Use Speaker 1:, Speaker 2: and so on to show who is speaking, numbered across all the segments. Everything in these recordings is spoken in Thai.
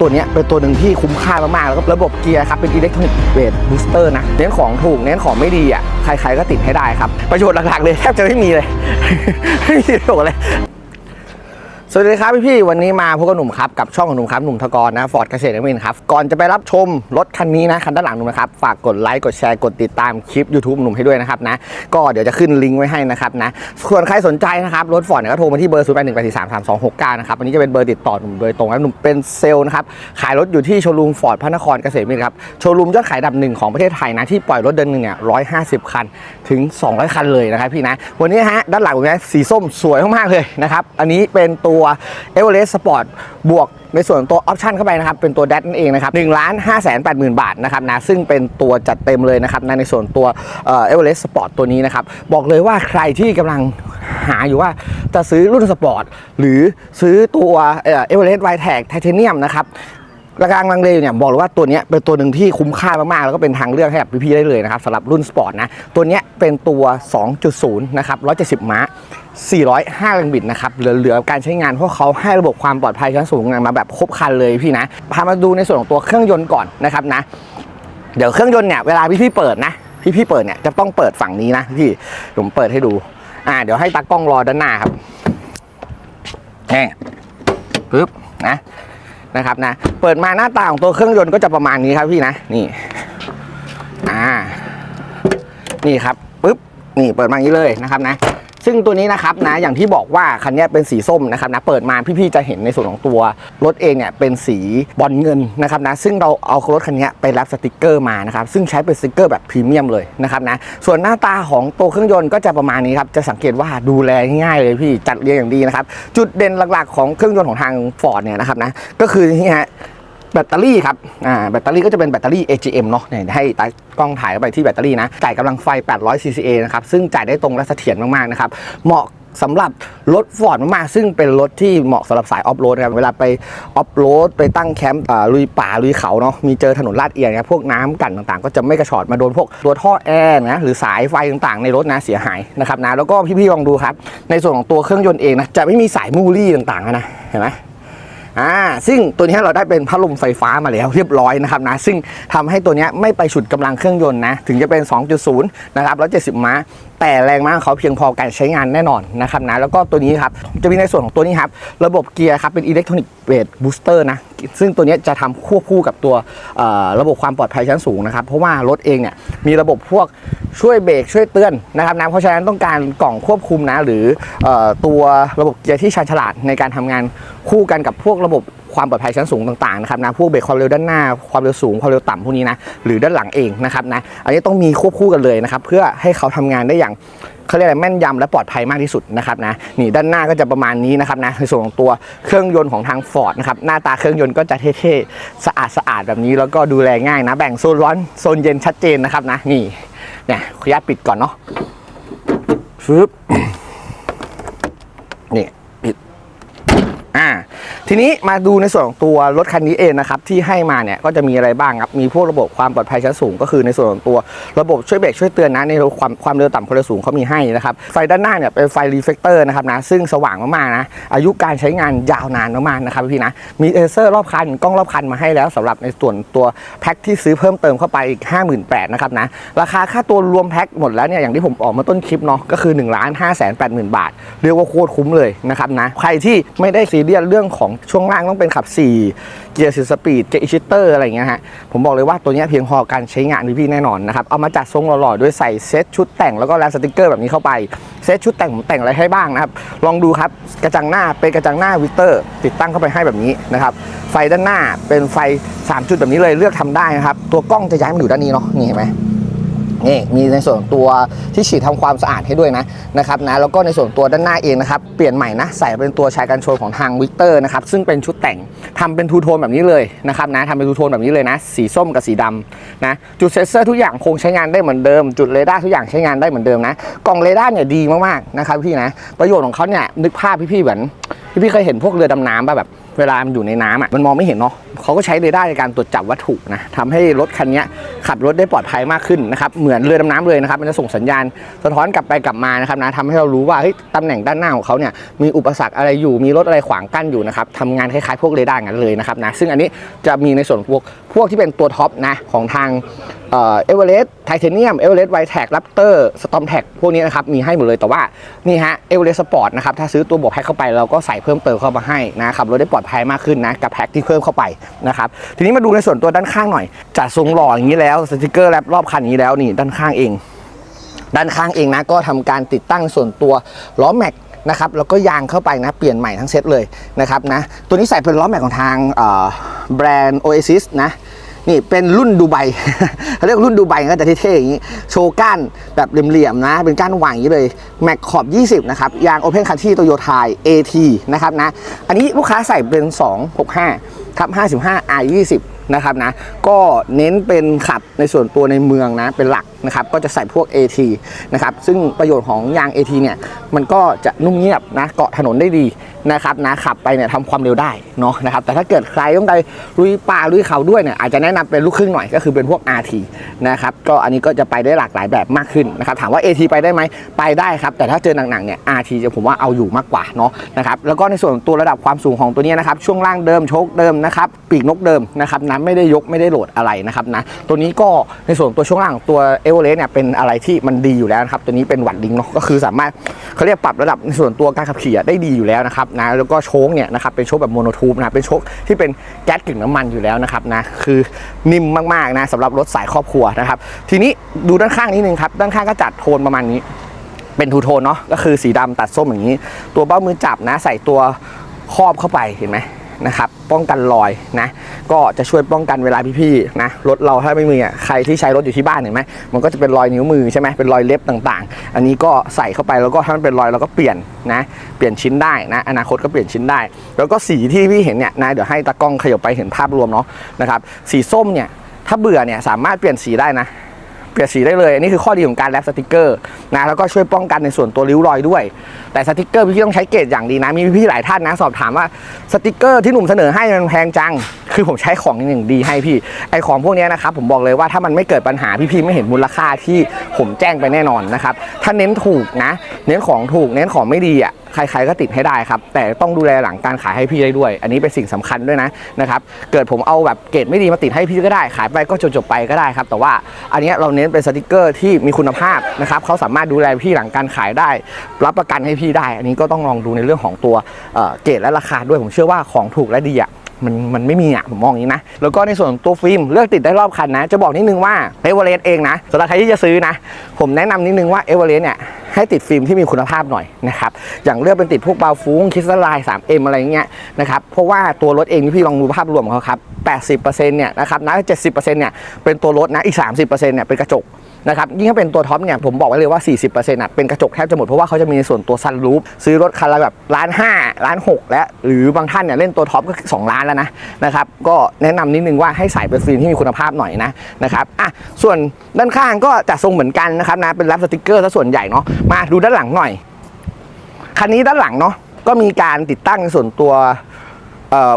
Speaker 1: ตัวนี้เป็นตัวหนึ่งที่คุ้มค่ามาก ๆ แล้วก็ระบบเกียร์ครับ เป็นอิเล็กทรอนิกส์เบรบูสเตอร์นะ เน้นของถูก เน้นของไม่ดีอะ ใคร ๆ ก็ติดให้ได้ครับ ประโยชน์หลัก ๆ เลย แทบจะไม่มีเลย ไม่มีประโยชน์เลย สวัสดีครับพี่ๆวันนี้มาพบกับหนุ่มครับกับช่องของหนุ่มครับหนุ่มทกรนะฟอร์ดเกษตรนวมินครับก่อนจะไปรับชมรถคันนี้นะคันด้านหลังหนุ่มนะครับฝากกดไลค์กดแชร์กดติดตามคลิป YouTube หนุ่มให้ด้วยนะครับนะก็เดี๋ยวจะขึ้นลิงก์ไว้ให้นะครับนะส่วนใครสนใจนะครับรถฟอร์ดเนี่ยก็โทรมาที่เบอร์0 8 1 8 4 3 3 2 6 9นะครับอันนี้จะเป็นเบอร์ติดต่อหนุ่มโดยตรงนะหนุ่มเป็นเซลล์นะครับขายรถอยู่ที่โชว์รูมฟอร์ดพระนครเกษตรนวมินครับโชว์รูมยอดขายดับหนึ่งของประเทศไทยนะที่ปล่อยรถเดือนหนึ่งเนี่ย150คันถึง200คันเลยนะครับพี่นะวันนี้ฮะด้านหลังผมเนี่ยสีส้มสวยมากๆเลยนะครับอันนี้เป็นตัวเอเวอเรสต์สปอร์ตบวกในส่วนตัวออปชันเข้าไปนะครับ เป็นตัวแดดนั่นเองนะครับ1ล้าน5แสน8หมื่นบาทนะครับนะซึ่งเป็นตัวจัดเต็มเลยนะครับนในส่วนตัวเอเวอเรสต์สปอร์ตตัวนี้นะครับ บอกเลยว่าใครที่กำลังหาอยู่ว่าจะซื้อรุ่นสปอร์ตหรือซื้อตัวเอเวอเรสต์ไวแท็กไทเทเนียมนะครับราคากำลังเลอยู่เนี่ยบอกเลยว่าตัวนี้เป็นตัวหนึ่งที่คุ้มค่ามากๆ แล้วก็เป็นทางเลือกให้กับพี่ๆได้เลยนะครับสำหรับรุ่นสปอร์ตนะตัวนี้เป็นตัว 2.0 นะครับ 170 ม้า 405แรงบิดนะครับ เหลือๆการใช้งานเพราะเขาให้ระบบความปลอดภัยชั้นสูงมาแบบครบครันเลยพี่นะ พามาดูในส่วนของตัวเครื่องยนต์ก่อนนะครับนะ เดี๋ยวเครื่องยนต์เนี่ยเวลาพี่ๆเปิดนะพี่ๆเปิดเนี่ยจะต้องเปิดฝั่งนี้นะพี่ผมเปิดให้ดู อ่า เดี๋ยวให้ตากล้องรอด้านหน้าครับนี่ปึ๊บนะนะครับนะ เปิดมาหน้าตาของตัวเครื่องยนต์ก็จะประมาณนี้ครับพี่นะนี่อ่านี่ครับปึ๊บนี่เปิดมาอย่างนี้เลยนะครับนะ ซึ่งตัวนี้นะครับนะอย่างที่บอกว่าคันนี้เป็นสีส้มนะครับนะเปิดมาพี่ๆจะเห็นในส่วนของตัวรถเองเนี่ยเป็นสีบอลเงินนะครับนะซึ่งเราเอารถคันนี้ไปรับสติกเกอร์มานะครับซึ่งใช้เป็นสติกเกอร์แบบพรีเมียมเลยนะครับนะส่วนหน้าตาของตัวเครื่องยนต์ก็จะประมาณนี้ครับจะสังเกตว่าดูแลง่ายเลยพี่จัดเรียงอย่างดีนะครับจุดเด่นหลักๆของเครื่องยนต์ของทาง Ford เนี่ยนะครับนะก็คือนี่ฮะ แบตเตอรี่ครับ อ่า แบตเตอรี่ก็จะเป็นแบตเตอรี่ AGM เนาะเนี่ยให้ตากล้องถ่ายไปที่แบตเตอรี่นะ จ่ายกำลังไฟ 800 CCA นะครับ ซึ่งจ่ายได้ตรงและเสถียรมาก ๆ นะครับ เหมาะสำหรับรถฟอร์ดมากๆ ซึ่งเป็นรถที่เหมาะสำหรับสายออฟโรดนะครับ เวลาไปออฟโรดไปตั้งแคมป์อ่าลุยป่า ลุยเขาเนาะ มีเจอถนนลาดเอียงนะพวกน้ำกันต่างๆ ก็จะไม่กระชอดมาโดนพวกตัวท่อแอร์นะ หรือสายไฟต่างๆ ในรถนะเสียหายนะครับนะ แล้วก็พี่ๆลองดูครับ ในส่วนของตัวเครื่องยนต์เองนะ จะไม่มีสายมูลี่ต่างๆนะ เห็นไหม อ่าซึ่งตัวนี้เราได้เป็นพัดลมไฟฟ้ามาแล้วเรียบร้อยนะครับนะซึ่งทำให้ตัวนี้ไม่ไปฉุดกำลังเครื่องยนต์นะถึงจะเป็น 2.0 นะครับ 170 ม้า แต่แรงม้าของเขาเพียงพอการใช้งานแน่นอนนะครับนะแล้วก็ตัวนี้ครับจะมีในส่วนของตัวนี้ครับระบบเกียร์ครับเป็นอิเล็กทรอนิกส์เบรบูสเตอร์นะซึ่งตัวนี้จะทำควบคู่กับตัวระบบความปลอดภัยชั้นสูงนะครับเพราะว่ารถเองเนี่ยมีระบบพวก ช่วยเบรกช่วยเตือนนะครับนะเพราะฉะนั้นต้องการกล่องควบคุมนะหรืออตัวระบบเกียร์ที่ชาญฉลาดในการทำงานคู่กันกับพวกระบบความปลอดภัยชั้นสูงต่างๆนะครับนะพวกเบรกความเร็วด้านหน้าความเร็วสูงความเร็วต่ำพวกนี้นะหรือด้านหลังเองนะครับนะอันนี้ต้องมีควบคู่กันเลยนะครับเพื่อให้เขาทำงานได้อย่างเขาเรียกอะไรแม่นยำและปลอดภัยมากที่สุดนะครับนะนี่ด้านหน้าก็จะประมาณนี้นะครับนะในส่วนของตัวเครื่องยนต์ของทาง Ford นะครับหน้าตาเครื่องยนต์ก็จะเท่ๆสะอาดสะอาดๆแบบนี้แล้วก็ดูแลง่ายนะ แบ่งโซนร้อนโซนเย็นชัดเจนนะครับนะนี่ เนี่ยขยับปิดก่อนเนาะฟึบนี่ปิด อ่า ทีนี้มาดูในส่วนของตัวรถคันนี้เองนะครับที่ให้มาเนี่ยก็จะมีอะไรบ้างครับมีพวกระบบความปลอดภัยชั้นสูง ก็คือในส่วนของตัวระบบช่วยเบรกช่วยเตือนนะในความความเร็วต่ำความเร็วสูงเขามีให้นะครับไฟด้านหน้าเนี่ยเป็นไฟรีเฟกเตอร์นะครับนะซึ่งสว่างมากๆนะอายุการใช้งานยาวนานมากๆนะครับพี่นะมีเอเซอร์รอบคันกล้องรอบคันมาให้แล้วสำหรับในส่วนตัวแพ็คที่ซื้อเพิ่มเติมเข้าไปอีก 58,000นะครับนะราคาค่าตัวรวมแพ็คหมดแล้วเนี่ยอย่างที่ผมออกมาต้นคลิปเนาะก็คือ1 5 8 0 0 0 0บาท เรียกว่าโคตรคุ้มเลยนะครับนะใครที่ไม่ได้ซีเรียสเรื่องของช่วงล่างต้องเป็นขับ 4 เกียร์สิสปีดเกียร์อิชิเตอร์อะไรอย่างเงี้ยฮะผมบอกเลยว่าตัวเนี้ยเพียงพอการใช้งานพี่ๆแน่นอนนะครับเอามาจัดทรงหล่อๆด้วยใส่เซตชุดแต่งแล้วก็แลนสติกเกอร์แบบนี้เข้าไปเซตชุดแต่งผมแต่งอะไรให้บ้างนะครับลองดูครับกระจังหน้าเป็นกระจังหน้าวิกเตอร์ ติดตั้งเข้าไปให้แบบนี้นะครับไฟด้านหน้าเป็นไฟ 3 จุดแบบนี้เลยเลือกทำได้นะครับตัวกล้องจะย้ายมาอยู่ด้านนี้เนาะนี่เห็นไหม นี่มีในส่วนตัวที่ฉีดทำความสะอาดให้ด้วยนะนะครับนะแล้วก็ในส่วนตัวด้านหน้าเองนะครับเปลี่ยนใหม่นะใส่เป็นตัวชายกันชนของทางวิกเตอร์นะครับซึ่งเป็นชุดแต่งทำเป็นทูโทนแบบนี้เลยนะครับนะทำเป็นทูโทนแบบนี้เลยนะ สีส้มกับสีดำนะจุดเซนเซอร์ทุกอย่างคงใช้งานได้เหมือนเดิม จุดเรดาร์ทุกอย่างใช้งานได้เหมือนเดิมนะกล่องเรดาร์เนี่ยดีมากๆนะครับพี่นะประโยชน์ของเขาเนี่ยนึกภาพพี่ๆเหมือนพี่ๆเคยเห็นพวกเรือดำน้ำป่ะแบบ เวลามันอยู่ในน้ำอะมันมองไม่เห็นเนาะเขาก็ใช้เรดาร์ในการตรวจจับวัตถุนะทำให้รถคันนี้ขับรถได้ปลอดภัยมากขึ้นนะครับเหมือนเรือดำน้ำเลยนะครับมันจะส่งสัญญาณสะท้อนกลับไปกลับมานะครับนะทำให้เรารู้ว่าเฮ้ยตำแหน่งด้านหน้าของเขาเนี่ยมีอุปสรรคอะไรอยู่มีรถอะไรขวางกั้นอยู่นะครับทำงานคล้ายๆพวกเรดาร์งั้นเลยนะครับนะซึ่งอันนี้จะมีในส่วนพวกพวกที่เป็นตัวท็อปนะของทาง เอเวอเรสต์ไทเทเนียมเอเวอเรสต์ไวแท็กรัปเตอร์สตอมแท็กพวกนี้นะครับ มีให้หมดเลยแต่ว่านี่ฮะเอเวอเรสต์สปอร์ตนะครับ ถ้าซื้อตัวบวกแพ็คเข้าไปเราก็ใส่เพิ่มเติมเข้ามาให้นะครับรถได้ปลอดภัยมากขึ้นนะกับแพ็คที่เพิ่มเข้าไปนะครับทีนี้มาดูในส่วนตัวด้านข้างหน่อยจัดทรงหล่ออย่างนี้แล้วสติกเกอร์แรปรอบคันนี้แล้วนี่ด้านข้างเอง ด้านข้างเองนะก็ทำการติดตั้งส่วนตัวล้อแม็กนะครับแล้วก็ยางเข้าไปนะเปลี่ยนใหม่ทั้งเซตเลยนะครับนะตัวนี้ใส่เป็นล้อแม็กของทางแบรนด์ Oasis นะ นี่เป็นรุ่นดูไบเขาเรียกรุ่นดูไบก็จะเท่ๆอย่างนี้ โชว์ก้านแบบเหลี่ยมๆนะ เป็นก้านหว่างอย่างนี้เลย แม็กขอบ 20 นะครับ ยาง Open Country Toyo Thai AT นะครับนะ อันนี้ลูกค้าใส่เป็น 265ทับ55 R 20 นะครับนะ ก็เน้นเป็นขับในส่วนตัวในเมืองนะ เป็นหลักนะครับ ก็จะใส่พวก AT นะครับ ซึ่งประโยชน์ของยาง AT เนี่ย มันก็จะนุ่มเงียบนะ เกาะถนนได้ดี นะครับนะขับไปเนี่ยทำความเร็วได้เนาะนะครับแต่ถ้าเกิดใครต้องไปลุยป่าลุยเขาด้วยเนี่ยอาจจะแนะนำเป็นลูกครึ่งหน่อยก็คือเป็นพวก RT นะครับก็อันนี้ก็จะไปได้หลากหลายแบบมากขึ้นนะครับถามว่า AT ไปได้ไหมไปได้ครับ แต่ถ้าเจอหนักๆเนี่ย RT จะผมว่าเอาอยู่มากกว่าเนาะนะครับแล้วก็ในส่วนตัวระดับความสูงของตัวนี้นะครับช่วงล่างเดิมโชคเดิมนะครับปีกนกเดิมนะครับนะไม่ได้ยกไม่ได้โหลดอะไรนะครับนะตัวนี้ก็ในส่วนตัวช่วงล่างตัวเอเวอเรสต์เนี่ยเป็นอะไรที่มันดีอยู่แล้วนะครับตัวนี้เป็นวัดลิงเนาะก็คือสามารถเขาเรียกปรับระดับในส่วนตัวการขับขี่ได้ดีอยู่แล้วนะครับนะแล้วก็โชคเนี่ยนะครับเป็นโชคแบบโมโนทูบนะเป็นโชคที่เป็นแก๊สกลิ่นน้ำมันอยู่แล้วนะครับนะคือนิ่มมากๆนะสำหรับรถสายครอบครัวนะครับทีนี้ดูด้านข้างนิดนึงครับด้านข้างก็จัดโทนประมาณนี้ เป็นทูโทนเนาะก็คือสีดำตัดส้มอย่างนี้ ตัวเบ้ามือจับนะ ใส่ตัวครอบเข้าไปเห็นไหม นะครับป้องกันรอยนะก็จะช่วยป้องกันเวลาพี่ๆนะรถเราถ้าไม่มีอะใครที่ใช้รถอยู่ที่บ้านเห็นไหมมันก็จะเป็นรอยนิ้วมือใช่ไหมเป็นรอยเล็บต่างๆ อันนี้ก็ใส่เข้าไปแล้วก็ถ้ามันเป็นรอยเราก็เปลี่ยนนะเปลี่ยนชิ้นได้นะอนาคตก็เปลี่ยนชิ้นได้ แล้วก็สีที่พี่เห็นเนี่ยนะเดี๋ยวให้ตากล้องขยับไปเห็นภาพรวมเนาะนะครับสีส้มเนี่ยถ้าเบื่อเนี่ยสามารถเปลี่ยนสีได้นะ เปลี่ยนสีได้เลย อันนี้คือข้อดีของการแรปสติกเกอร์นะแล้วก็ช่วยป้องกันในส่วนตัวริ้วรอยด้วย แต่สติกเกอร์พี่ต้องใช้เกรดอย่างดีนะ มีพี่ๆหลายท่านนะสอบถามว่าสติกเกอร์ที่หนุ่มเสนอให้มันแพงจัง คือผมใช้ของอย่างดีให้พี่ ไอของพวกนี้นะครับผมบอกเลยว่าถ้ามันไม่เกิดปัญหาพี่ๆไม่เห็นมูลค่าที่ผมแจ้งไปแน่นอนนะครับถ้าเน้นถูกนะ เน้นของถูกเน้นของไม่ดีอะ ใครๆก็ติดให้ได้ครับ แต่ต้องดูแลหลังการขายให้พี่ได้ด้วย อันนี้เป็นสิ่งสำคัญด้วยนะนะครับเกิดผมเอาแบบเกรดไม่ดีมาติดให้พี่ก็ได้ขายไปก็จบๆไปก็ได้ครับ แต่ว่าอันนี้เราเน้นเป็นสติกเกอร์ที่มีคุณภาพนะครับเขาสามารถดูแลพี่หลังการขายได้ รับประกันให้พี่ได้ อันนี้ก็ต้องลองดูในเรื่องของตัวเเกรดและราคาด้วยผมเชื่อว่าของถูกและดีอะ มันมันไม่มีอะผมมองอย่างนี้นะ แล้วก็ในส่วนของตัวฟิล์มเลือกติดได้รอบคันนะ จะบอกนิดนึงว่าเอเวอเรสต์เองนะสำหรับใครที่จะซื้อนะ ผมแนะนำนิดนึงว่าเอเวอเรสต์เนี่ยให้ติดฟิล์มที่มีคุณภาพหน่อยนะครับอย่างเลือกเป็นติดพวกบาฟุ้งคริสตัลไลน์ 3M อะไรเงี้ยนะครับเพราะว่าตัวรถเองที่พี่ลองดูภาพรวมของเขาครับ80%เนี่ยนะครับนะ70%เนี่ยเป็นตัวรถนะอีก 30%เนี่ยเป็นกระจก นะครับยิ่งถ้าเป็นตัวท็อปเนี่ยผมบอกไว้เลยว่า 40%อะเป็นกระจกแทบจะหมด เพราะว่าเขาจะมีในส่วนตัวซันรูฟซื้อรถคันละแบบล้านห้าล้านหกและหรือบางท่านเนี่ยเล่นตัวท็อปก็2ล้านแล้วนะนะครับก็แนะนำนิดนึงว่าให้ใส่เป็นฟิล์มที่มีคุณภาพหน่อยนะนะครับอะส่วนด้านข้างก็จะทรงเหมือนกันนะครับนะเป็นแรปสติกเกอร์ซะส่วนใหญ่เนาะมาดูด้านหลังหน่อยคันนี้ด้านหลังเนาะก็มีการติดตั้งในส่วนตัว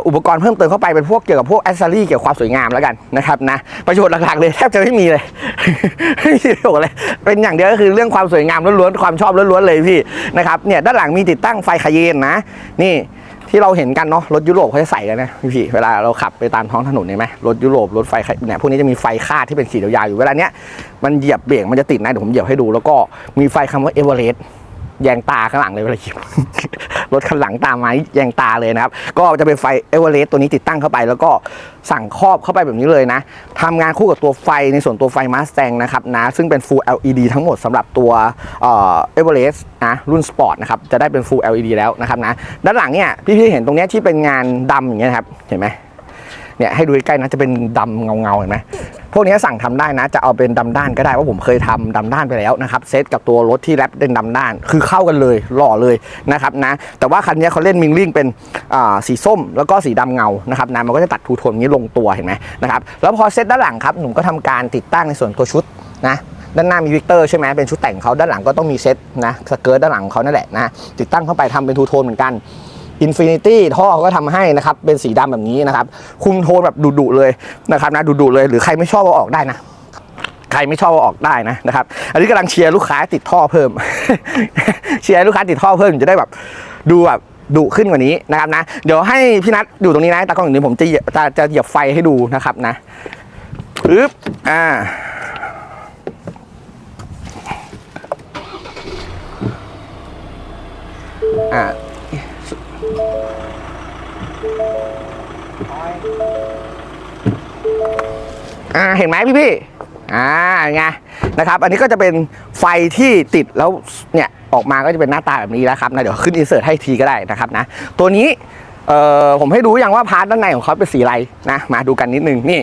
Speaker 1: อุปกรณ์เพิ่มเติมเข้าไปเป็นพวกเกี่ยวกับพวกแอสเซอรี่เกี่ยวกับความสวยงามแล้วกันนะครับนะประโยชน์หลักๆเลยแทบจะไม่มีเลยไม่มีประโยชน์เลยเป็นอย่างเดียวก็คือเรื่องความสวยงามล้วนๆความชอบล้วนๆเลยพี่นะครับเนี่ยด้านหลังมีติดตั้งไฟคาเยนนะ นี่ที่เราเห็นกันเนาะรถยุโรปเขาจะใส่กันนะพี่เวลาเราขับไปตามท้องถนนเห็นไหมรถยุโรปรถไฟเนี่ยพวกนี้จะมีไฟคาดที่เป็นสียาวๆอยู่เวลาเนี้ยมันเหยียบเบรกมันจะติดนะเดี๋ยวผมเหยียบให้ดู แล้วก็มีไฟคำว่าเอเวอเรสต์ แยงตาข้างหลังเลยเวลาขี่รถคันหลังตามมาแยงตาเลยนะครับ ก็จะเป็นไฟเอเวอเรสต์ตัวนี้ติดตั้งเข้าไป แล้วก็สั่งครอบเข้าไปแบบนี้เลยนะทำงานคู่กับตัวไฟในส่วนตัวไฟมาส t ตงนะครับนะซึ่งเป็น Full LED ทั้งหมดสำหรับตัวเอเวอเรสต์นะรุ่นสปอร์ตนะครับจะได้เป็น Full LED แล้วนะครับนะด้านหลังเนี่ยพี่ๆเห็นตรงนี้ที่เป็นงานดำอย่างเงี้ยครับเห็นไหม เนี่ยให้ดูใกล้ๆนะจะเป็นดำเงาๆเห็นไหมพวกนี้สั่งทำได้นะ จะเอาเป็นดำด้านก็ได้ว่าผมเคยทำดำด้านไปแล้วนะครับเซตกับตัวรถที่แรปเป็นดำด้าน คือเข้ากันเลยหล่อเลยนะครับนะ แต่ว่าคันนี้เขาเล่นมิงลิงเป็นอ่าสีส้ม แล้วก็สีดำเงานะครับนะมันก็จะตัดทูโทนนี้ลงตัวเห็นไหมนะครับแล้วพอเซตด้านหลังครับหนุ่มก็ทำการติดตั้งในส่วนตัวชุดนะด้านหน้ามีวิกเตอร์ใช่ไหมเป็นชุดแต่งเขาด้านหลังก็ต้องมีเซตนะสเกิร์ตด้านหลังเขานั่นแหละนะติดตั้งเข้าไปทำเป็นทูโทนเหมือนกัน Infinity ท่อก็ทำให้นะครับ เป็นสีดำแบบนี้นะครับ คุมโทนแบบดุๆเลยนะครับนะดุๆเลย หรือใครไม่ชอบเอาออกได้นะใครไม่ชอบอออกได้นะนะครับ อันนี้กำลังเชียร์ลูกค้าติดท่อเพิ่ม เชียร์ลูกค้าติดท่อเพิ่มจะได้แบบดูแบบดุขึ้นกว่านี้นะครับนะ เดี๋ยวให้พี่นัทอยู่ตรงนี้นะตากล้องอยู่นี้ผมจะจะจะเหยียบไฟให้ดูนะครับนะปึ๊บอ่าอ่า อ่าเห็นไหมพี่พี่อ่าไงนะครับ อันนี้ก็จะเป็นไฟที่ติดแล้วเนี่ยออกมาก็จะเป็นหน้าตาแบบนี้แล้วครับนะเดี๋ยวขึ้นอินเสิร์ตให้ทีก็ได้นะครับนะตัวนี้เอ่อผมให้ดูอย่างว่าพาร์ทด้านในของเขาเป็นสีอะไรนะมาดูกันนิดนึงนี่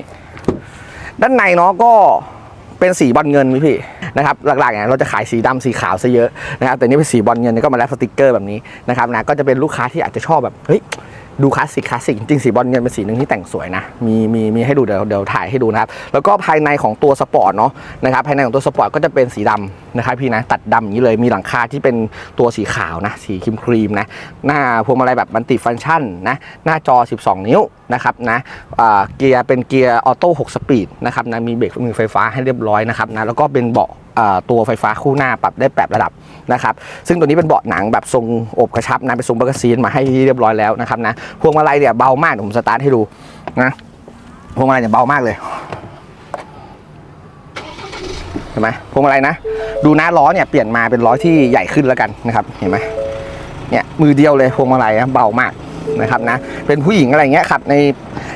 Speaker 1: ด้านในเนาะก็เป็นสีบอลเงินพี่พี่นะครับหลักๆเนี่ยเราจะขายสีดำสีขาวซะเยอะนะครับแต่นี่เป็นสีบอลเงินก็มาแลปสติกเกอร์แบบนี้นะครับนะก็จะเป็นลูกค้าที่อาจจะชอบแบบเฮ้ย ดูคลาสสิกคลาสสิกจริงสีบอลเงินเป็นสีหนึ่งที่แต่งสวยนะ มีมีมีให้ดูเดี๋ยวเดี๋ยวถ่ายให้ดูนะครับ แล้วก็ภายในของตัวสปอร์ตเนาะนะครับภายในของตัวสปอร์ตก็จะเป็นสีดำนะครับพี่นะตัดดำอย่างนี้เลยมีหลังคาที่เป็นตัวสีขาวนะสีครีมครีมนะหน้าพวงมาลัยแบบมันติฟังก์ชันนะหน้าจอ 12 นิ้วนะครับนะเกียร์เป็นเกียร์ออโต้6สปีดนะครับนะมีเบรกมือไฟฟ้าให้เรียบร้อยนะครับนะแล้วก็เป็นเบาะอ่าตัวไฟฟ้าคู่หน้าปรับได้แปดระดับนะครับซึ่งตัวนี้เป็นเบาะหนังแบบทรงอบกระชับนะเป็นทรงบักซีนมาให้เรียบร้อยแล้วนะครับนะพวงมาลัยเนี่ยเบามากผมสตาร์ทให้ดูนะพวงมาลัยเนี่ยเบามากเลยเห็นไหมพวงมาลัยนะ ดูหนะล้อเนี่ยเปลี่ยนมาเป็นล้อที่ใหญ่ขึ้นแล้วกันนะครับเห็นไหมเนี่ยมือเดียวเลยพวงมาลัยนะเบามาก นะครับนะเป็นผู้หญิงอะไรเงี้ยขับใน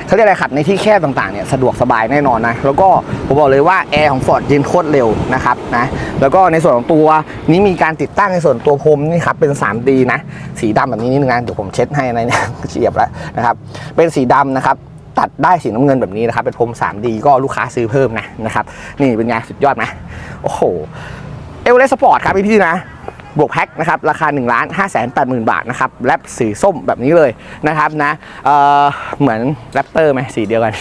Speaker 1: เขาเรียกอะไรขับในที่แคบต่างๆเนี่ยสะดวกสบายแน่นอนนะแล้วก็ผมบอกเลยว่าแอร์ของ Ford เย็นโคตรเร็วนะครับนะแล้วก็ในส่วนของตัวนี้มีการติดตั้งในส่วนตัวพรมนี่ครับเป็น 3D นะสีดำแบบนี้นิดนึงนะเดี๋ยวผมเช็ดให้ในเนี่ยเฉียบแล้วนะครับเป็นสีดำนะครับตัดได้สีน้ำเงินแบบนี้นะครับเป็นพรม 3D ก็ลูกค้าซื้อเพิ่มนะนะครับนี่เป็นไงสุดยอดไหมโอ้โหเอลเลสสปอร์ตครับพี่พี่ๆนะ บวกแพ็คนะครับราคา1นึ่งล้านห้าแสนแปดหมื่นบาทนะครับแรปสีส้มแบบนี้เลยนะครับนะเออเหมือนแรปเตอร์ไหมสีเดียวกัน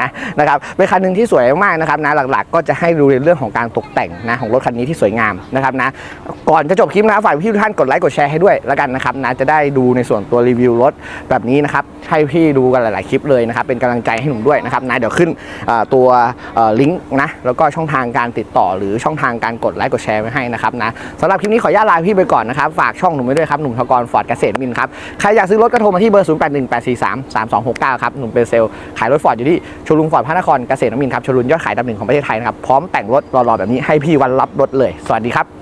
Speaker 1: นะนะครับเป็นคันหนึ่งที่สวยมากนะครับนะหลักๆ ก็จะให้ดูในเรื่องของการตกแต่งนะของรถคันนี้ที่สวยงามนะครับนะก่อนจะจบคลิปนะฝากพี่ทุกท่านกดไลค์กดแชร์ให้ด้วยแล้วกันนะครับนะจะได้ดูในส่วนตัวรีวิวรถแบบนี้นะครับให้พี่ดูกันหลาย ๆ คลิปเลยนะครับเป็นกำลังใจให้หนุ่มด้วยนะครับนะเดี๋ยวขึ้นตัวลิงก์นะแล้วก็ช่องทางการติดต่อหรือช่องทางการกดไลค์กดแชร์ไว้ให้นะครับนะสำหรับคลิปนี้ขออนุญาตลาพี่ไปก่อนนะครับฝากช่องหนุ่มไว้ด้วยครับหนุ่มทกรฟอร์ดเกษตรมินครับใครอยากซื้อรถก็โทรมาที่เบอร์ 0818433269 ครับหนุ่มเป็นเซลล์ขายรถฟอร์ดอยู่ที่ชลุงฟอร์ดพระนครเกษตรนมินครับชลุนยอดขายดับหนึ่งของประเทศไทยนะครับพร้อมแต่งรถรอๆแบบนี้ให้พี่วันรับรถเลย สวัสดีครับ